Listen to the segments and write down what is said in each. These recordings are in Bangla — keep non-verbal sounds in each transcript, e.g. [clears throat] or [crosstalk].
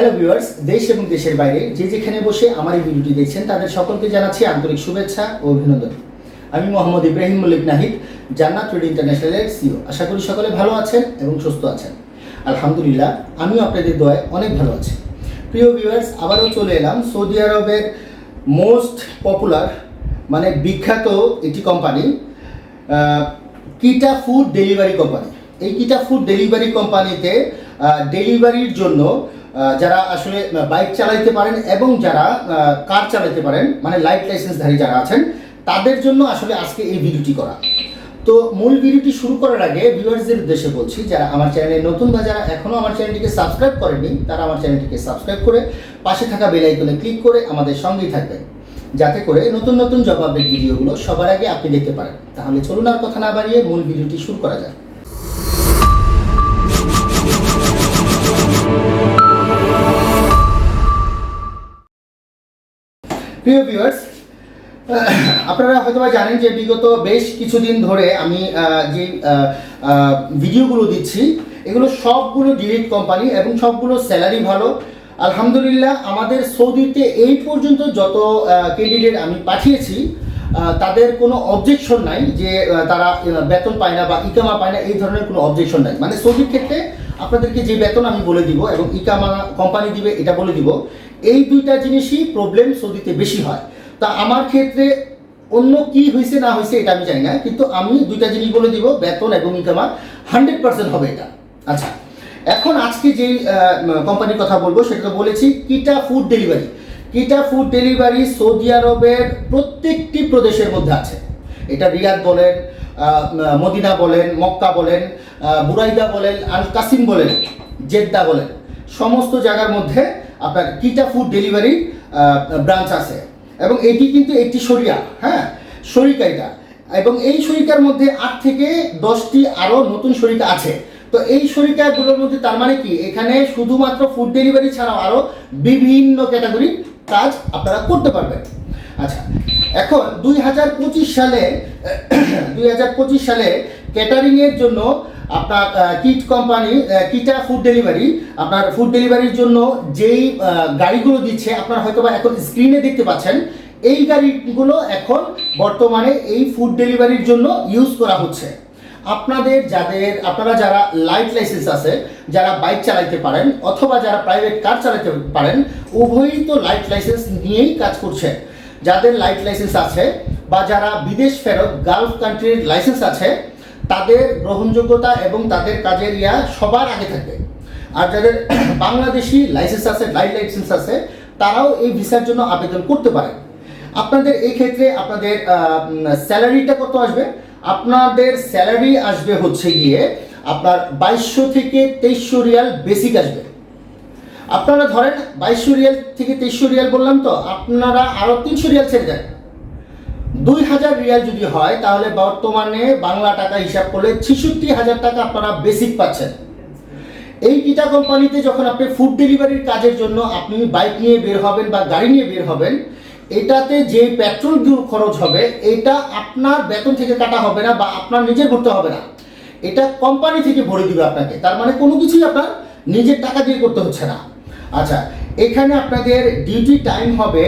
হ্যালো ভিউয়ার্স দেশ এবং দেশের বাইরে যে যেখানে বসে আমার এই ভিডিওটি দেখছেন, তাদের সকলকে জানাচ্ছি আন্তরিক শুভেচ্ছা ও অভিনন্দন। আমি মোহাম্মদ ইব্রাহিম মল্লিক নাহিদ, জান্নাত ট্রেড ইন্টারন্যাশনালের সিও আশা করি সকলে ভালো আছেন এবং সুস্থ আছেন। আলহামদুলিল্লাহ, আমিও আপনাদের দোয়ায় অনেক ভালো আছি। প্রিয় ভিউয়ার্স আবারও চলে এলাম সৌদি আরবের মোস্ট পপুলার মানে বিখ্যাত একটি company Keeta food delivery company এই কিটা ফুড ডেলিভারি কোম্পানিতে ডেলিভারির জন্য যারা আসলে বাইক চালাইতে পারেন এবং যারা কার চালাইতে পারেন মানে লাইফ লাইসেন্সধারী যারা আছেন, তাদের জন্য আসলে আজকে এই ভিডিওটি করা। তো মূল ভিডিওটি শুরু করার আগে ভিউয়ার্সদের উদ্দেশ্যে বলছি, যারা আমার চ্যানেলে নতুন বা যারা এখনও আমার চ্যানেলটিকে সাবস্ক্রাইব করেনি তারা আমার চ্যানেলটিকে সাবস্ক্রাইব করে পাশে থাকা বেল আইকনে ক্লিক করে আমাদের সঙ্গেই থাকবেন। যাতে করে নতুন নতুন জব আপডেট ভিডিওগুলো সবার আগে আপনি দেখতে পারেন। তাহলে চলুন আর কথা না বাড়িয়ে মূল ভিডিওটি শুরু করা যাক। প্রিয় ভিউয়ার্স আপনারা হয়তো জানেন যে বিগত বেশ কিছুদিন ধরে আমি যে ভিডিওগুলো দিচ্ছি, এগুলো সবগুলো ডিরেক্ট কোম্পানি এবং সবগুলো স্যালারি ভালো। আলহামদুলিল্লাহ, আমাদের সৌদিতে এই পর্যন্ত যত ক্যান্ডিডেট আমি পাঠিয়েছি তাদের কোনো অবজেকশন নাই যে তারা বেতন পায় না বা ইকামা পায় না, এই ধরনের কোনো অবজেকশন নাই। মানে সৌদির ক্ষেত্রে আপনাদেরকে যে বেতন আমি বলে দিব এবং ইকামা কোম্পানি দিবে, এটা বলে দিব। এই দুইটা জিনিসই প্রবলেম সৌদিতে বেশি হয়। তা আমার ক্ষেত্রে অন্য কি হয়েছে না হয়েছে এটা আমি জানি না, কিন্তু আমি দুইটা জিনিস বলে দিব, বেতন এবং ইকামা হান্ড্রেড পার্সেন্ট হবে এটা। আচ্ছা এখন আজকে যে কোম্পানির কথা বলব, সেটা তো বলেছি, Keeta food delivery Keeta food delivery Saudi আরবের প্রত্যেকটি প্রদেশের মধ্যে আছে। এটা রিয়াদ বলেন মদিনা বলেন, মক্কা বলেন বুরাইদা বলেন আল কাসিম বলেন, জেদ্দা বলেন। সমস্ত জায়গার মধ্যে আপনার কিটা ফুড ডেলিভারি ব্রাঞ্চ আছে। এবং এটি কিন্তু একটি শরিয়া হ্যাঁ? শরিকা এটা। এবং এই শরিকার মধ্যে আট থেকে দশটি আরও নতুন শরিকা আছে। তো এই শরিকাগুলোর মধ্যে তার মানে কি? এখানে শুধুমাত্র ফুড ডেলিভারি ছাড়াও আরও বিভিন্ন ক্যাটাগরির কাজ আপনারা করতে পারবেন। আচ্ছা এখন দুই হাজার পঁচিশ সালে, দুই হাজার পঁচিশ সালে ক্যাটারিংয়ের জন্য আপনার kit company Keeta food delivery আপনার ফুড ডেলিভারির জন্য যেই গাড়িগুলো দিচ্ছে, আপনারা হয়তো বা এখন স্ক্রিনে দেখতে পাচ্ছেন, এই গাড়িগুলো এখন বর্তমানে এই ফুড ডেলিভারির জন্য ইউজ করা হচ্ছে। আপনাদের যাদের, আপনারা যারা লাইফ লাইসেন্স আছে, যারা বাইক চালাইতে পারেন, অথবা যারা প্রাইভেট কার চালাতে পারেন, উভয়ই তো লাইফ লাইসেন্স নিয়েই কাজ করছে। যাদের লাইফ লাইসেন্স আছে, বা যারা বিদেশ ফেরত গালফ কান্ট্রির লাইসেন্স আছে তাদের গ্রহণযোগ্যতা এবং তাদের কাজের ইয়া সবার আগে থাকবে। আর যাদের [clears throat] বাংলাদেশি লাইসেন্স আছে লাইফ লাইসেন্স আছে, তারাও এই ভিসার জন্য আবেদন করতে পারে। আপনাদের এই ক্ষেত্রে আপনাদের স্যালারিটা কত আসবে? আপনাদের স্যালারি আসবে হচ্ছে গিয়ে আপনার বাইশশো থেকে তেইশশো রিয়াল বেসিক আসবে। আপনারা ধরেন বাইশশো রিয়াল থেকে তেইশশো রিয়াল বললাম তো, আপনারা আরও তিনশো রিয়াল ছেড়ে দেন। দুই হাজার রিয়াল যদি হয়, তাহলে বর্তমানে বাংলা টাকা হিসাব করলে ছেষট্টি হাজার টাকা আপনারা বেসিক পাচ্ছেন। এই কিটা কোম্পানিতে যখন আপনি ফুড ডেলিভারির কাজের জন্য আপনি বাইক নিয়ে বের হবেন বা গাড়ি নিয়ে বের হবেন, এটাতে যে পেট্রোল খরচ হবে, এটা আপনার বেতন থেকে কাটা হবে না বা আপনার নিজে ভরতে হবে না। এটা কোম্পানি থেকে ভরে দিবে আপনাকে। তার মানে কোনো কিছুই আপনার নিজের টাকা দিয়ে করতে হচ্ছে না। আচ্ছা এখানে আপনাদের ডিউটি টাইম হবে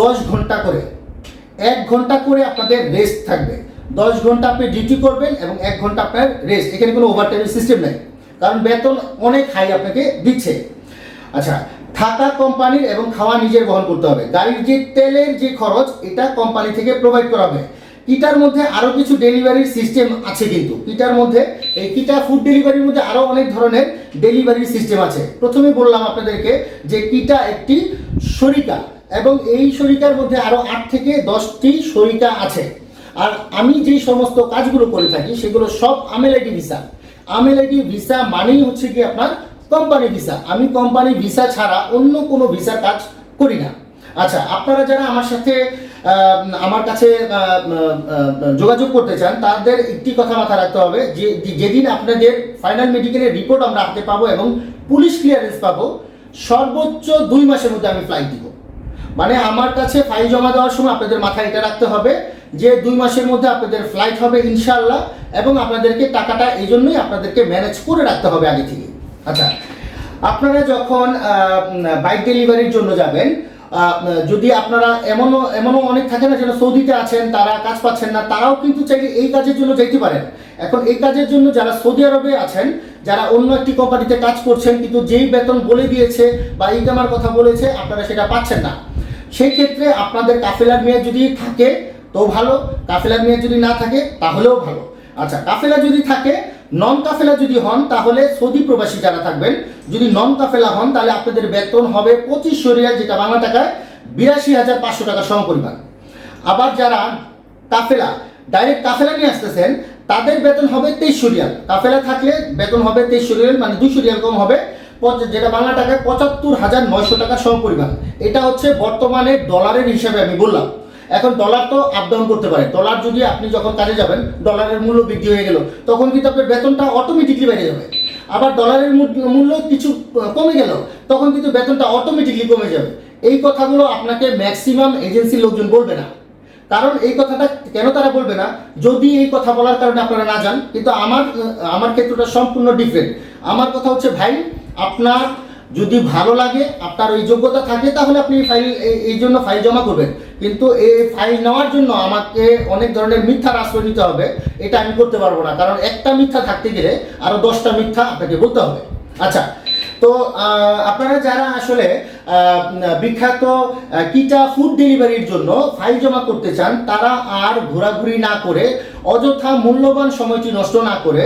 দশ ঘণ্টা করে। এক ঘণ্টা করে আপনাদের রেস্ট থাকবে। দশ ঘণ্টা আপনি ডিউটি করবেন এবং এক ঘণ্টা আপনার রেস্ট এখানে কোনো ওভারটাইমের সিস্টেম নেই। কারণ বেতন অনেক হাই আপনাকে দিচ্ছে। আচ্ছা থাকা কোম্পানির এবং খাওয়া নিজের বহন করতে হবে। গাড়ির যে তেলের যে খরচ, এটা কোম্পানি থেকে প্রোভাইড করা হবে। কিটার মধ্যে আরও কিছু ডেলিভারির সিস্টেম আছে কিন্তু। কিটার মধ্যে, এই কিটা ফুড ডেলিভারির মধ্যে আরও অনেক ধরনের ডেলিভারির সিস্টেম আছে। প্রথমে বললাম আপনাদেরকে যে কিটা একটি শরিকা এবং এই শরিকার মধ্যে আরও আট থেকে দশটি শরিকা আছে। আর আমি যেই সমস্ত কাজগুলো করে থাকি, সেগুলো সব আমেল আইডি ভিসা আমেল আইডি ভিসা মানেই হচ্ছে কি আপনার কোম্পানি ভিসা আমি কোম্পানি ভিসা ছাড়া অন্য কোনো ভিসার কাজ করি না। আচ্ছা আপনারা যারা আমার সাথে আমার কাছে যোগাযোগ করতে চান, তাদের একটি কথা মাথায় রাখতে হবে যে, যে- যেদিন আপনাদের ফাইনাল মেডিকেলের রিপোর্ট আমরা হাতে পাবো এবং পুলিশ ক্লিয়ারেন্স পাবো, সর্বোচ্চ দুই মাসের মধ্যে আমি ফ্লাইট দিব। মানে আমার কাছে ফাইল জমা দেওয়ার সময় আপনাদের মাথায় এটা রাখতে হবে যে দুই মাসের মধ্যে আপনাদের ফ্লাইট হবে ইনশাল্লাহ এবং আপনাদেরকে টাকাটা এই জন্যই আপনাদেরকে ম্যানেজ করে রাখতে হবে আগে থেকে। আচ্ছা আপনারা যখন বাইক ডেলিভারির জন্য যাবেন যদি আপনারা এমনও এমনও অনেক থাকে না যারা সৌদিতে আছেন, তারা কাজ পাচ্ছেন না, তারাও কিন্তু চাইলে এই কাজের জন্য যেতে পারেন। এখন এই কাজের জন্য যারা সৌদি আরবে আছেন, যারা অন্য একটি কোম্পানিতে কাজ করছেন, কিন্তু যেই বেতন বলে দিয়েছে বা ইনকামার কথা বলেছে, আপনারা সেটা পাচ্ছেন না। সেই ক্ষেত্রে আপনাদের কাফেলার মেয়াদ যদি থাকে, তো ভালো। কাফেলার মেয়াদ যদি না থাকে, তাহলেও ভালো। আচ্ছা কাফেলা যদি থাকে নন কাফেলা যদি হন, তাহলে সৌদি প্রবাসী যারা থাকবেন, যদি নন কাফেলা হন, তাহলে আপনাদের বেতন হবে পঁচিশশো রিয়াল, যেটা বাংলা টাকায় বিরাশি হাজার পাঁচশো টাকা সমপরিমাণ। আবার যারা কাফেলা ডাইরেক্ট কাফেলা নিয়ে আসতেছেন, তাদের বেতন হবে তেইশশো রিয়াল। কাফেলা থাকলে বেতন হবে তেইশশো রিয়াল মানে দুশো রিয়াল কম হবে। যেটা বাংলা টাকায় পঁচাত্তর হাজার নয়শো টাকা সমপরিমাণ এটা হচ্ছে বর্তমানে ডলারের হিসাবে আমি বললাম। এখন ডলার তো আপ ডাউন করতে পারে। ডলার যদি আপনি যখন কাজে যাবেন, ডলারের মূল্য বৃদ্ধি হয়ে গেল, তখন কিন্তু আপনার বেতনটা অটোমেটিকলি বেড়ে যাবে। আবার ডলারের মূল্য কিছু কমে গেল, তখন কিন্তু বেতনটা অটোমেটিকলি কমে যাবে। এই কথাগুলো আপনাকে ম্যাক্সিমাম এজেন্সির লোকজন বলবে না। কারণ এই কথাটা কেন তারা বলবে না? যদি এই কথা বলার কারণে আপনারা না যান, কিন্তু আমার আমার ক্ষেত্রটা সম্পূর্ণ ডিফারেন্ট আমার কথা হচ্ছে ভাই আপনার যদি ভালো লাগে, আপনার ওই যোগ্যতা থাকে, তাহলে আপনি ফাইল এই- জন্য ফাইল জমা করবেন। কিন্তু এই ফাইল নেওয়ার জন্য আমাকে অনেক ধরনের মিথ্যার আশ্রয় নিতে হবে, এটা আমি করতে পারব না। কারণ একটা মিথ্যা থাকতে গেলে আরও দশটা মিথ্যা আপনাকে বলতে হবে। আচ্ছা তো আপনারা যারা আসলে বিখ্যাত কিটা ফুড ডেলিভারির জন্য ফাইল জমা করতে চান, তারা আর ঘোরাঘুরি না করে, অযথা মূল্যবান সময়টি নষ্ট না করে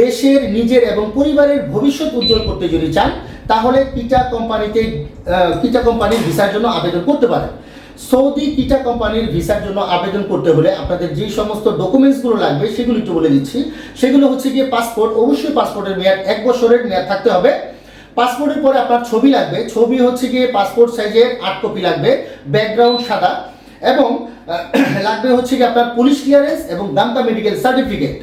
দেশের নিজের এবং পরিবারের ভবিষ্যৎ উজ্জ্বল করতে যদি চান, তাহলে কিটা কোম্পানিতে কিটা কোম্পানির ভিসার জন্য আবেদন করতে পারেন। সৌদি কিটা কোম্পানির ভিসার জন্য আবেদন করতে হলে আপনাদের যে সমস্ত ডকুমেন্টসগুলো লাগবে, সেগুলো একটু বলে দিচ্ছি। সেগুলো হচ্ছে গিয়ে পাসপোর্ট অবশ্যই পাসপোর্টের মেয়াদ এক বছরের মেয়াদ থাকতে হবে। পাসপোর্টের পরে আপনার ছবি লাগবে। ছবি হচ্ছে গিয়ে পাসপোর্ট সাইজের আট কপি লাগবে ব্যাকগ্রাউন্ড সাদা এবং [clears throat] লাগবে হচ্ছে গিয়ে আপনার পুলিশ ক্লিয়ারেন্স এবং দামটা মেডিকেল সার্টিফিকেট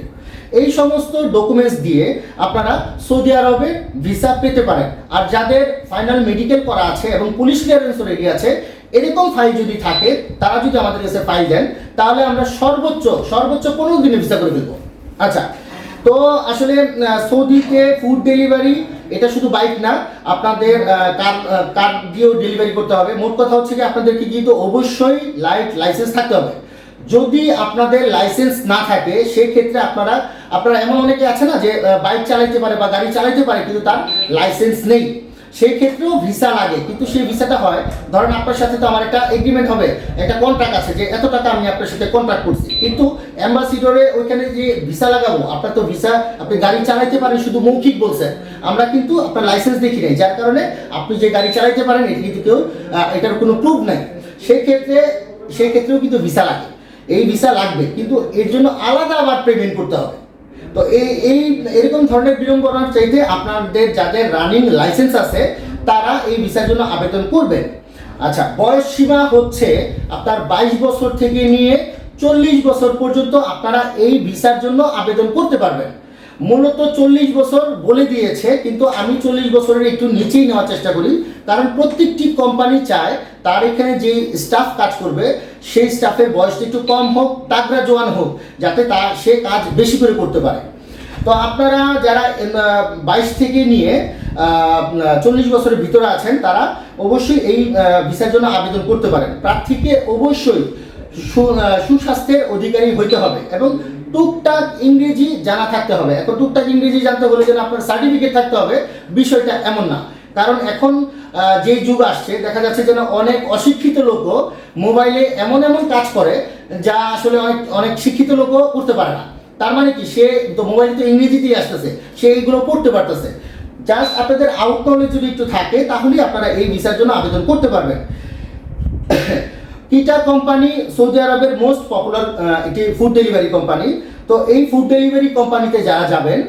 এই সমস্ত ডকুমেন্টস দিয়ে আপনারা সৌদি আরবের ভিসা পেতে পারেন। আর যাদের ফাইনাল মেডিকেল করা আছে এবং পুলিশ ক্লিয়ারেন্সও রেডি আছে, এরকম ফাইল যদি থাকে, তারা যদি আমাদের কাছে ফাইল দেন, তাহলে আমরা সর্বোচ্চ সর্বোচ্চ পনেরো দিনে ভিসা করে দেবো আচ্ছা তো আসলে সৌদিতে ফুড ডেলিভারি এটা শুধু বাইক না, আপনাদের কার দিয়েও ডেলিভারি করতে হবে। মোট কথা হচ্ছে কি, আপনাদেরকে কিন্তু অবশ্যই লাইট লাইসেন্স থাকতে হবে। যদি আপনাদের লাইসেন্স না থাকে, সেক্ষেত্রে আপনারা আপনারা এমন অনেকে আছে না যে বাইক চালাইতে পারে বা গাড়ি চালাইতে পারে, কিন্তু তার লাইসেন্স নেই। সেই ক্ষেত্রেও ভিসা লাগে, কিন্তু সেই ভিসাটা হয়। ধরেন আপনার সাথে তো আমার একটা এগ্রিমেন্ট হবে, একটা কন্ট্রাক্ট আছে যে, এত টাকা আমি আপনার সাথে কন্ট্রাক্ট করছি। কিন্তু অ্যাম্বাসিডরে ওইখানে যে ভিসা লাগাবো, আপনার তো ভিসা আপনি গাড়ি চালাইতে পারেন, শুধু মৌখিক বলছেন আমরা কিন্তু আপনার লাইসেন্স দেখি নাই, যার কারণে আপনি যে গাড়ি চালাইতে পারেন, এটি কিন্তু কেউ এটার কোনো প্রুফ নাই। সেই ক্ষেত্রে সেই ক্ষেত্রেও কিন্তু ভিসা লাগে। এই ভিসা লাগবে, কিন্তু এর জন্য আলাদা আবার পেমেন্ট করতে হবে। তো এই এই, এরকম ধরনের বিড়ম্বনার চাইতে আপনাদের যাদের রানিং লাইসেন্স আছে, তারা এই ভিসার জন্য আবেদন করবেন। আচ্ছা বয়স সীমা হচ্ছে আপনার বাইশ বছর থেকে নিয়ে চল্লিশ বছর পর্যন্ত আপনারা এই ভিসার জন্য আবেদন করতে পারবেন। মূলত চল্লিশ বছর বলে দিয়েছে, কিন্তু আমি চল্লিশ বছরের একটু নিচেই নেওয়ার চেষ্টা করি। কারণ প্রত্যেকটি কোম্পানি চায় তার এখানে যে স্টাফ কাজ করবে, সেই স্টাফের বয়সটা একটু কম হোক, তাগড়া জোয়ান হোক, যাতে তার সে কাজ বেশি করে করতে পারে। তো আপনারা যারা বাইশ থেকে নিয়ে চল্লিশ বছরের ভিতরে আছেন, তারা অবশ্যই এই ভিসার জন্য আবেদন করতে পারেন। প্রার্থীকে অবশ্যই সুস্বাস্থ্যের অধিকারী হইতে হবে এবং টুকটাক ইংরেজি জানা থাকতে হবে। এখন টুকটাক ইংরেজি জানতে হলে যেন আপনার সার্টিফিকেট থাকতে হবে, বিষয়টা এমন না। কারণ এখন যে যুগ আসছে, দেখা যাচ্ছে যেন অনেক অশিক্ষিত লোকও মোবাইলে এমন এমন কাজ করে যা আসলে অনেক অনেক শিক্ষিত লোকও করতে পারে না। তার মানে কি? সে তো মোবাইল তো ইংরেজিতেই আসতেছে, সে এইগুলো পড়তে পারতেছে। জাস্ট আপনাদের আউট নলেজ যদি একটু থাকে, তাহলেই আপনারা এই ভিসার জন্য আবেদন করতে পারবেন। কিটা কোম্পানি সৌদি আরবের মোস্ট পপুলার একটি ফুড ডেলিভারি কোম্পানি তো এই ফুড ডেলিভারি কোম্পানিতে যারা যাবেন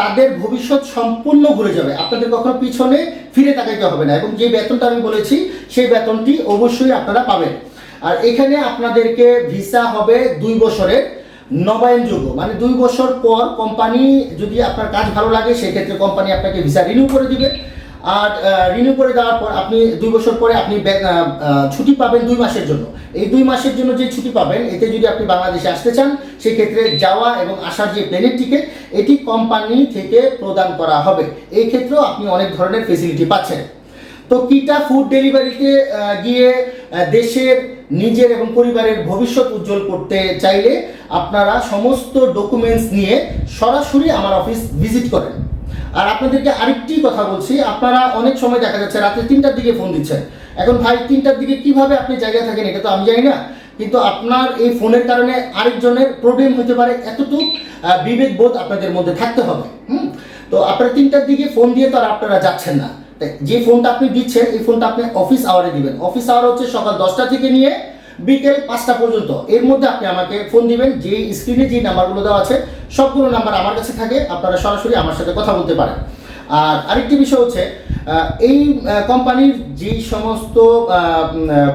তাদের ভবিষ্যৎ সম্পূর্ণ ঘুরে যাবে। আপনাদের কখনো পিছনে ফিরে তাকাইতে হবে না। এবং যে বেতনটা আমি বলেছি, সেই বেতনটি অবশ্যই আপনারা পাবেন। আর এখানে আপনাদেরকে ভিসা হবে দুই বছরের নবায়নযোগ্য মানে দুই বছর পর কোম্পানি যদি আপনার কাজ ভালো লাগে সেক্ষেত্রে কোম্পানি আপনাকে ভিসা রিনিউ করে দিবে। আর রিনিউ করে দেওয়ার পর আপনি দুই বছর পরে আপনি ছুটি পাবেন দুই মাসের জন্য। এই দুই মাসের জন্য যে ছুটি পাবেন, এতে যদি আপনি বাংলাদেশে আসতে চান, সেক্ষেত্রে যাওয়া এবং আসার যে প্লেনের টিকিট এটি কোম্পানি থেকে প্রদান করা হবে। এই ক্ষেত্রেও আপনি অনেক ধরনের ফেসিলিটি পাচ্ছেন। তো কিটা ফুড ডেলিভারিতে গিয়ে দেশের, নিজের এবং পরিবারের ভবিষ্যৎ উজ্জ্বল করতে চাইলে আপনারা সমস্ত ডকুমেন্টস নিয়ে সরাসরি আমার অফিস ভিজিট করেন। আর আপনাদেরকে আরেকটি কথা বলছি আপনারা অনেক সময় দেখা যাচ্ছে রাত্রে তিনটার দিকে ফোন দিচ্ছেন। এখন ভাই তিনটার দিকে কীভাবে আপনি জায়গায় থাকেন এটা তো আমি জানি না কিন্তু আপনার এই ফোনের কারণে আরেকজনের প্রবলেম হতে পারে এতটুকু আহ, বিবেকবোধ আপনাদের মধ্যে থাকতে হবে। হুম? তো আপনারা তিনটার দিকে ফোন দিয়ে তো আর আপনারা যাচ্ছেন না। যে ফোনটা আপনি দিচ্ছেন এই ফোনটা আপনি অফিস আওয়ারে দিবেন। অফিস আওয়ার হচ্ছে সকাল দশটা থেকে নিয়ে বিকেল পাঁচটা পর্যন্ত। এর মধ্যে আপনি আমাকে ফোন দিবেন, যে স্ক্রিনে যে নাম্বারগুলো দেওয়া আছে, সবগুলো নাম্বার আমার কাছে থাকে, আপনারা সরাসরি আমার সাথে কথা বলতে পারেন। আর আরেকটি বিষয় হচ্ছে এই কোম্পানির যে সমস্ত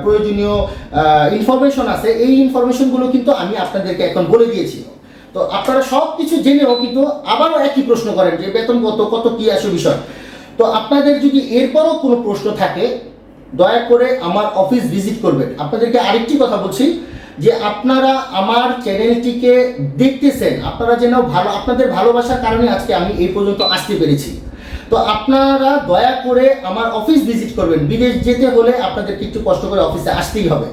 প্রয়োজনীয় ইনফরমেশন আছে, এই ইনফরমেশনগুলো কিন্তু আমি আপনাদেরকে এখন বলে দিয়েছি। তো আপনারা সব কিছু জেনেও কিন্তু আবারও একই প্রশ্ন করেন যে বেতন কত কত, কি আসে বিষয়। তো আপনাদের যদি এরপরও কোনো প্রশ্ন থাকে দয়া করে আমার অফিস ভিজিট করবেন। আপনাদেরকে আরেকটি কথা বলছি, যে আপনারা আমার চ্যানেলটিকে দেখতেছেন, আপনারা যেন ভালো, আপনাদের ভালোবাসার কারণে আজকে আমি এই পর্যন্ত আসতে পেরেছি। তো আপনারা দয়া করে আমার অফিস ভিজিট করবেন। বিদেশ যেতে হলে আপনাদেরকে একটু কষ্ট করে অফিসে আসতেই হবে।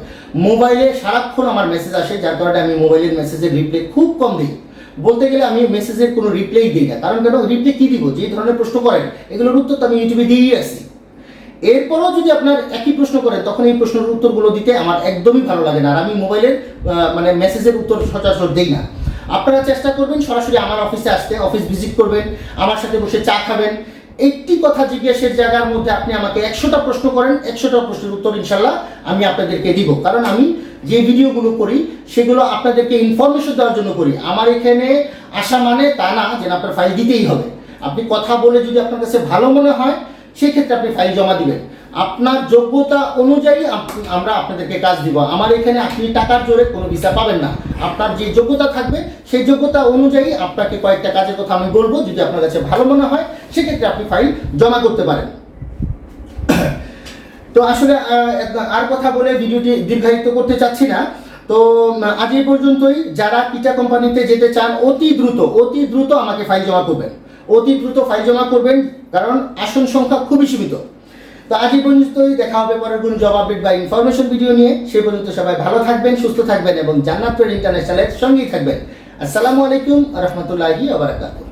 মোবাইলে সারাক্ষণ আমার মেসেজ আসে, যার কারণে আমি মোবাইলের মেসেজের রিপ্লাই খুব কম দিই। বলতে গেলে আমি মেসেজের কোনো রিপ্লাই দিই না। কারণ কেন? রিপ্লাই কি দিব? যে ধরনের প্রশ্ন করেন, এগুলোর উত্তর তো আমি ইউটিউবে দিয়েই আসি। এরপরও যদি আপনার একই প্রশ্ন করেন, তখন এই প্রশ্নের উত্তরগুলো দিতে আমার একদমই ভালো লাগে না। আর আমি মোবাইলের মানে মেসেজের উত্তর সচরাচর দিই না। আপনারা চেষ্টা করবেন সরাসরি আমার অফিসে আসতে, অফিস ভিজিট করবেন, আমার সাথে বসে চা খাবেন। একটি কথা জিজ্ঞাসের জায়গার মধ্যে আপনি আমাকে একশোটা প্রশ্ন করেন, একশোটা প্রশ্নের উত্তর ইনশাল্লাহ আমি আপনাদেরকে দিব। কারণ আমি যে ভিডিওগুলো করি, সেগুলো আপনাদেরকে ইনফরমেশন দেওয়ার জন্য করি। আমার এখানে আসা মানে তা না যে আপনার ফাইল দিতেই হবে। আপনি কথা বলে যদি আপনার কাছে ভালো মনে হয় সেক্ষেত্রে আপনি ফাইল জমা দিবেন। আপনার যোগ্যতা অনুযায়ী আমরা আপনাদেরকে কাজ দিব। আমার এখানে আপনি টাকার জোরে কোনো ভিসা পাবেন না। আপনার যে যোগ্যতা থাকবে, সেই যোগ্যতা অনুযায়ী আপনাকে কয়েকটা কাজের কথা আমি বলব। যদি আপনার কাছে ভালো মনে হয়, সেক্ষেত্রে আপনি ফাইল জমা করতে পারেন। [coughs] তো আসলে আর কথা বলে ভিডিওটি দীর্ঘায়িত করতে চাচ্ছি না। তো আজ এই পর্যন্তই। যারা পিটা কোম্পানিতে যেতে চান, অতি দ্রুত অতি দ্রুত আমাকে ফাইল জমা করবেন। অতি দ্রুত ফাইল জমা করবেন, কারণ আসন সংখ্যা খুবই সীমিত। তো আজ এই পর্যন্তই, দেখা হবে পরের কোন জব আপডেট বা ইনফরমেশন ভিডিও নিয়ে। সে পর্যন্ত সবাই ভালো থাকবেন, সুস্থ থাকবেন এবং জান্নাত ইন্টারন্যাশনালের সঙ্গেই থাকবেন। আসসালামু আলাইকুম রহমতুল্লাহি আবরাকাতুহ